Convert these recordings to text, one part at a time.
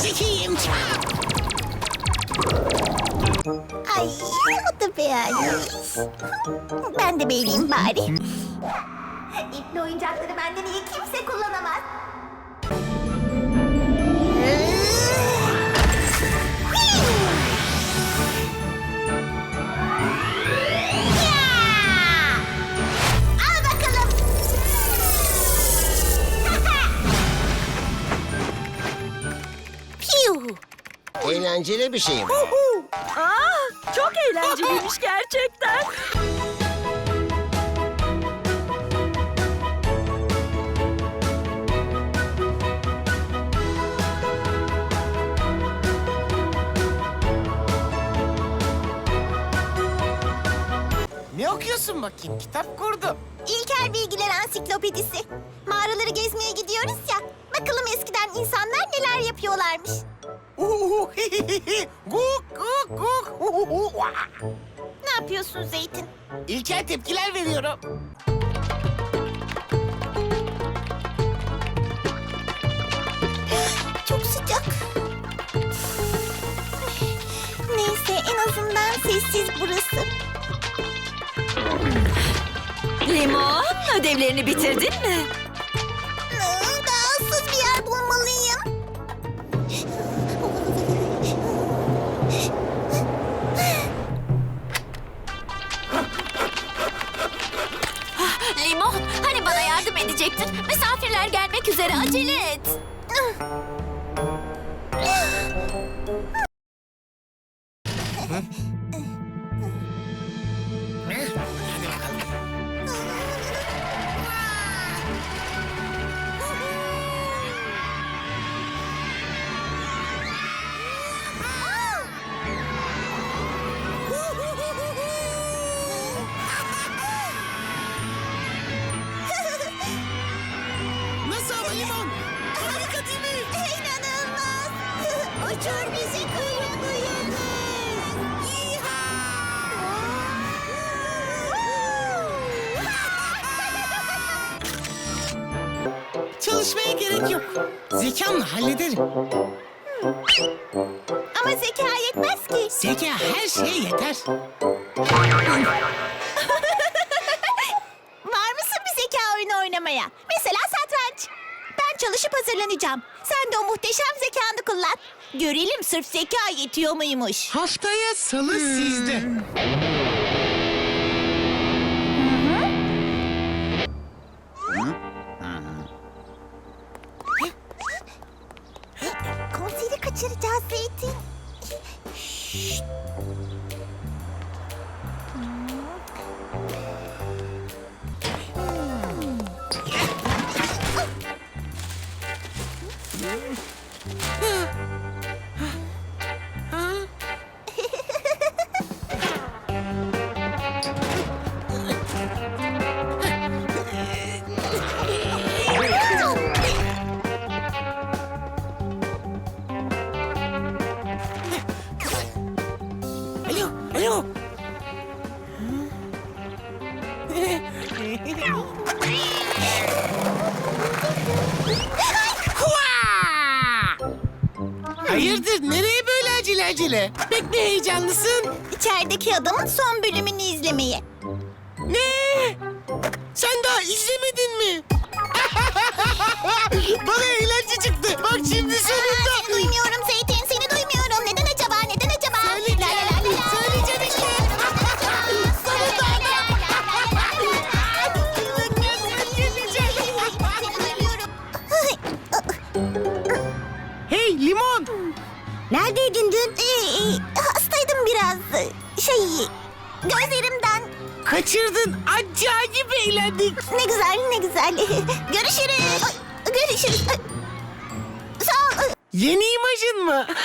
Zekiyim çok. Ay o da beğenmiş. Ben de beğeneyim bari. İpli oyuncakları benden iyi kimse kullanamaz. Eğlenceli bir şey bu. Aa, çok eğlenceliymiş gerçekten. Ne okuyorsun bakayım? Kitap kurdum. İlkel Bilgiler Ansiklopedisi. Mağaraları gezmeye gidiyoruz ya. Bakalım eskiden insanlar neler yapıyorlarmış. Uhuhu, hihihihi, Guk guk guk. uhuhu, vah. Ne yapıyorsun Zeytin? İlkel tepkiler veriyorum. Çok sıcak. Neyse en azından sessiz burası. Limon, ödevlerini bitirdin mi? Bana yardım edecektin? Misafirler gelmek üzere, acele et. Uçur bizi kuyruğu Çalışmaya gerek yok. Zekamla hallederim. Ama zeka yetmez ki. Zeka her şeye yeter. Var mısın bir zeka oyunu oynamaya? Mesela satranç. Ben çalışıp hazırlanacağım. Sen de o muhteşem zekanı kullan. Görelim sırf zeka yetiyor muymuş. Haftaya salı sizde. Konseri kaçıracağız Zeytin. Alo, Pek mi heyecanlısın? İçerideki adamın son bölümünü izlemeye. Ne? Sen daha izlemedin mi? Bana eğlence çıktı. Bak şimdi Aa, sonunda. seni duymuyorum Zeytin, seni duymuyorum. Neden acaba, neden acaba? Söyleyeceğim, La la la la la. söyleyeceğim işte. Sonunda adam. Hey limon. Neredeydin dün? Kaçırdın. Acayip eğlendik. Ne güzel, ne güzel. Görüşürüz. Görüşürüz. Sağ ol. Yeni imajın mı?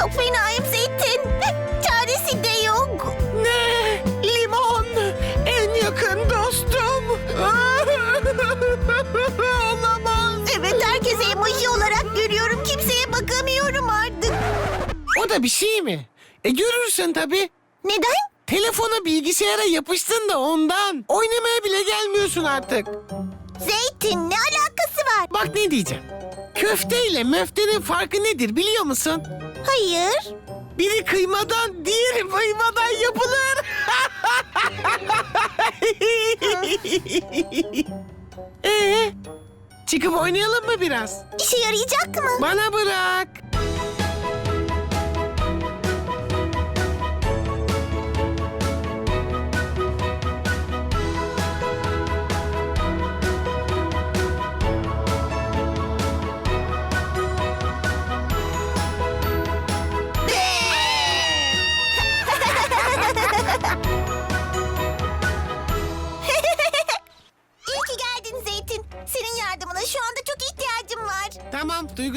Çok fenayım Zeytin. Çaresi de yok. ne? Limon. En yakın dostum. Olamaz. Evet herkese emoji olarak görüyorum. Kimseye bakamıyorum artık. O da bir şey mi? E görürsün tabii. Neden? Telefona bilgisayara yapıştın da ondan. Oynamaya bile gelmiyorsun artık. Zeytin ne alakası var? Bak ne diyeceğim. Köfte ile möftenin farkı nedir biliyor musun? Hayır. Biri kıymadan, diğeri kıymadan yapılır. ee, çıkıp oynayalım mı biraz? İşe yarayacak mı? Bana bırak.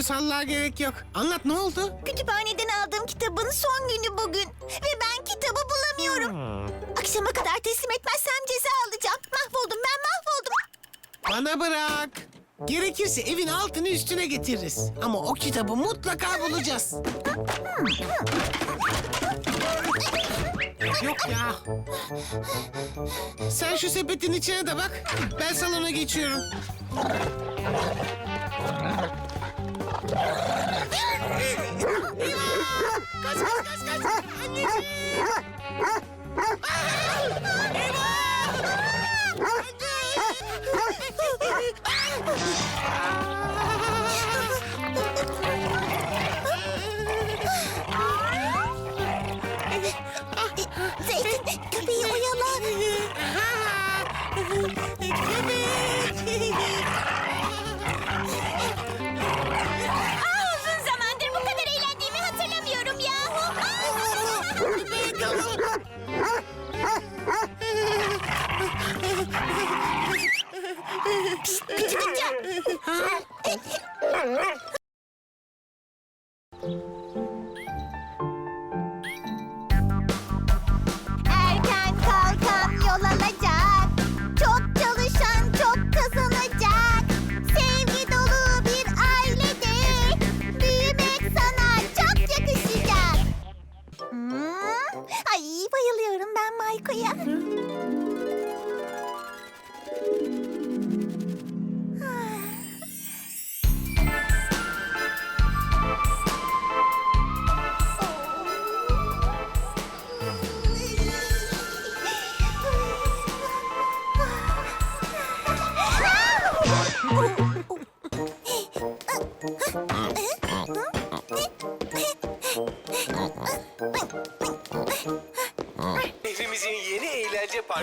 Tamam, duygusallığa gerek yok. Anlat ne oldu? Kütüphaneden aldığım kitabın son günü bugün. Ve ben kitabı bulamıyorum. Akşama kadar teslim etmezsem ceza alacağım. Mahvoldum ben mahvoldum. Bana bırak. Gerekirse evin altını üstüne getiririz. Ama o kitabı mutlaka bulacağız. Yok ya. Sen şu sepetin içine de bak. Ben salona geçiyorum. Eyvah! Kaç kaç kaç kaç! Anneciğim! Zeytin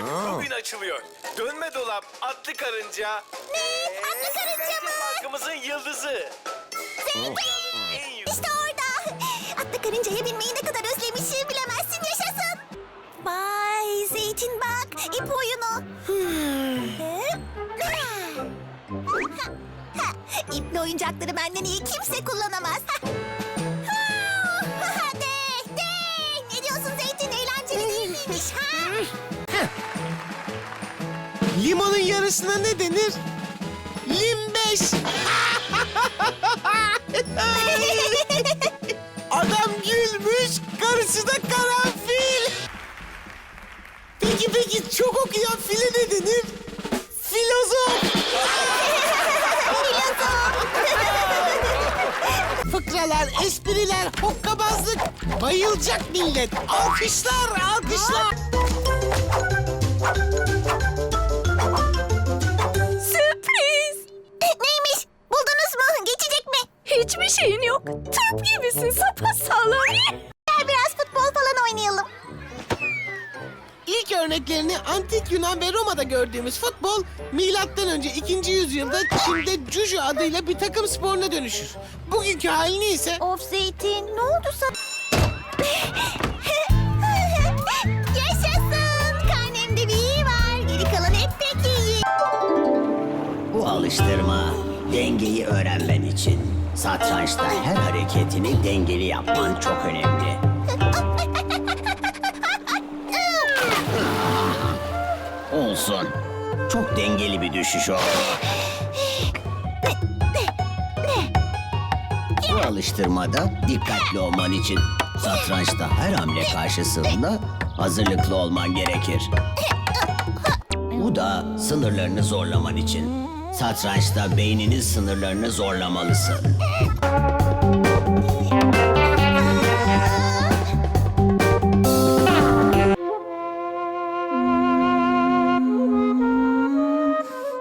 parkı bugün açılıyor. Dönme dolap, atlı karınca. Ne? Atlı karınca mı? Parkımızın yıldızı. En yüksek. İşte orada. Atlı karıncaya binmeyi ne kadar özlemişim bilemezsin yaşasın. Vay Zeytin bak ip oyunu. İpli oyuncakları benden iyi kimse kullanamaz. de, de. Ne diyorsun Zeytin eğlenceli değil miymiş? Ha? Limonun yarısına ne denir? Limbeş. Adam gülmüş, karısı da karanfil. Peki peki çok okuyan file ne denir? Filozof. Fıkralar, espriler, hokkabazlık. Bayılacak millet. Alkışlar, alkışlar. Hiçbir şeyin yok. Turp gibisin sapasağlam. Gel biraz futbol falan oynayalım. İlk örneklerini antik Yunan ve Roma'da gördüğümüz futbol milattan önce 2. yüzyılda Çin'de Juju adıyla bir takım sporuna dönüşür. Bugünkü halini ise Of Zeytin ne oldu sana? Yaşasın. Karnemde bir iyi var. Geri kalan hep pek iyi. bu Bu alıştırma dengeyi öğrenmen için. Satrançta her hareketini dengeli yapman çok önemli. Olsun. Çok dengeli bir düşüş o. Bu alıştırmada dikkatli olman için satrançta her hamle karşısında hazırlıklı olman gerekir. Bu da sınırlarını zorlaman için. Satrançta beyninin sınırlarını zorlamalısın.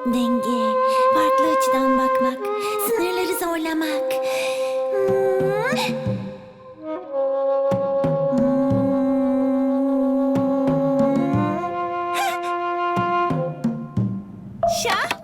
Denge, farklı açıdan bakmak, sınırları zorlamak. Hmm. Şahmat.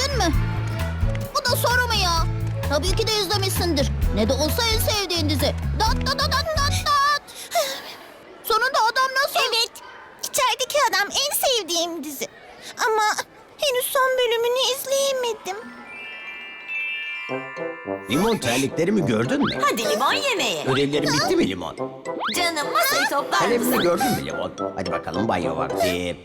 İzledin mi? Bu da soru mu ya? Tabii ki de izlemişsindir. Ne de olsa en sevdiğin dizi. Dat dat dat dat dat dat. Sonunda adam nasıl? Evet. İçerideki adam en sevdiğim dizi. Ama henüz son bölümünü izleyemedim. Limon terliklerimi gördün mü? Hadi limon yemeğe. Ödevlerin bitti mi limon? Canım masayı toplar Kalemini mısın? gördün mü limon? Hadi bakalım banyo vakti.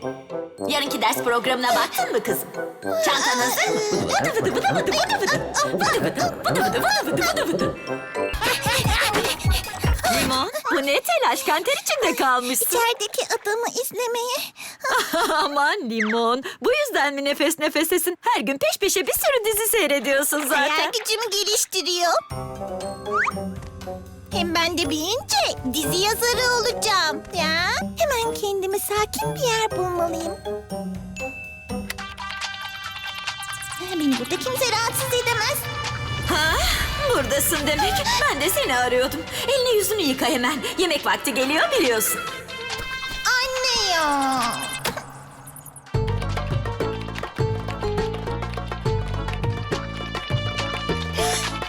Yarınki ders programına baktın mı kızım? Çantan hazır mı? Vıdı vıdı vıdı vıdı vıdı vıdı. Vıdı vıdı vıdı vıdı vıdı vıdı vıdı bu ne telaş? Kanter içinde kalmışsın. İçerideki adamı izlemeye. Aman Limon, bu yüzden mi nefes nefesesin? Her gün peş peşe bir sürü dizi seyrediyorsun Hayal zaten. gücümü geliştiriyor. Hem ben de büyüyünce dizi yazarı olacağım. Ya hemen kendime sakin bir yer bulmalıyım. Beni burada kimse rahatsız edemez. Ha, buradasın demek. Ben de seni arıyordum. Elini yüzünü yıka hemen. Yemek vakti geliyor biliyorsun. Anne ya.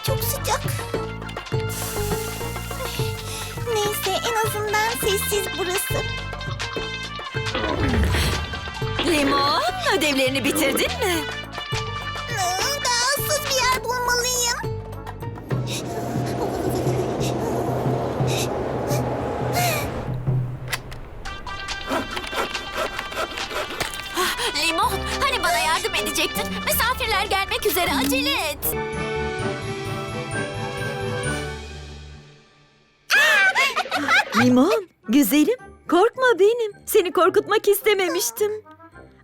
Çok sıcak. Neyse en azından sessiz burası. Limon, ödevlerini bitirdin mi? Edecektin? Misafirler gelmek üzere, acele et. Limon, güzelim. Korkma benim. Seni korkutmak istememiştim.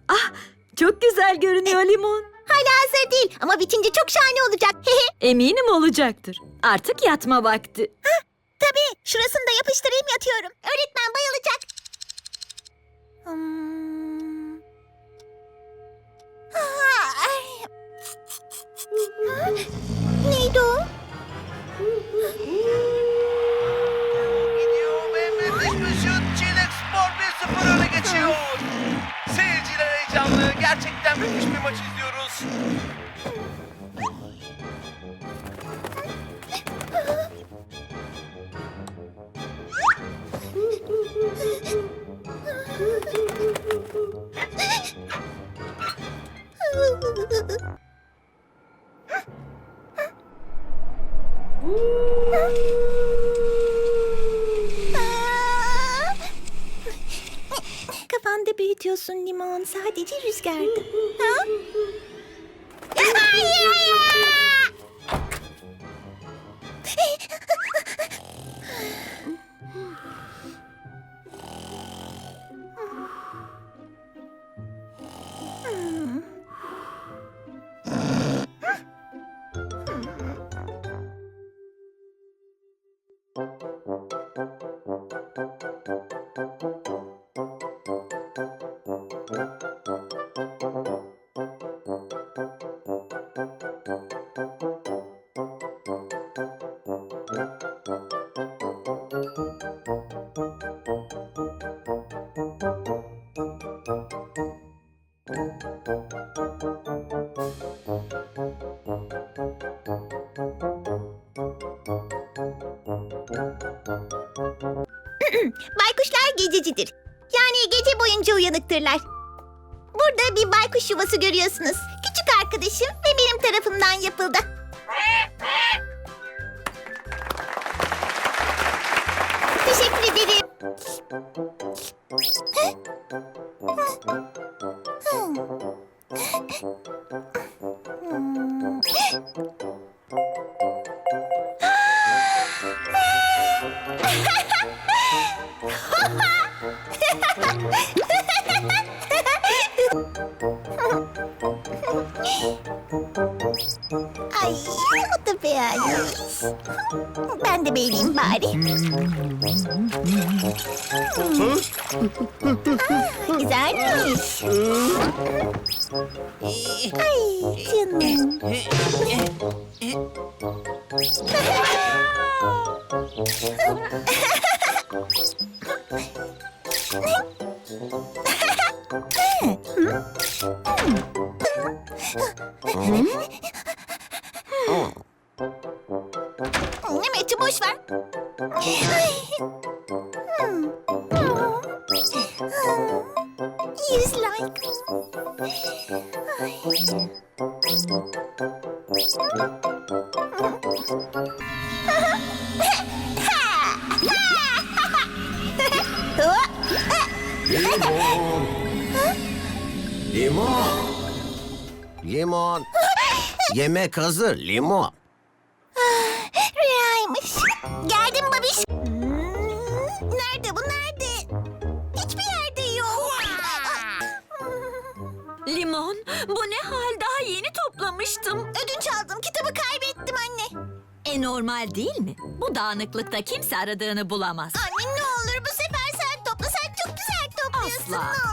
Ah, çok güzel görünüyor Limon. Hala hazır değil ama bitince çok şahane olacak. Eminim olacaktır. Artık yatma vakti. Tabii şurasını da yapıştırayım yatıyorum. Öğretmen bayılacak. Hmm. Kafanda büyütüyorsun limon. Sadece rüzgarda. Ha? 爷呀 Baykuşlar gececidir. Yani gece boyunca uyanıktırlar. Burada bir baykuş yuvası görüyorsunuz. Küçük arkadaşım ve benim tarafımdan yapıldı. Teşekkür ederim. Ay o da beğenmiş. Ben de beğeneyim bari. Aa, Güzelmiş. Ay canım. Limon. Yemek hazır limon. Rüyaymış. Geldim babiş. Hmm, Nerede bu nerede? Hiçbir yerde yok. Limon, bu ne hal? Daha yeni toplamıştım. Ödünç aldım kitabı kaybettim anne. E normal değil mi? Bu dağınıklıkta kimse aradığını bulamaz. Anne ne olur bu sefer sen topla sen çok güzel topluyorsun Asla. ne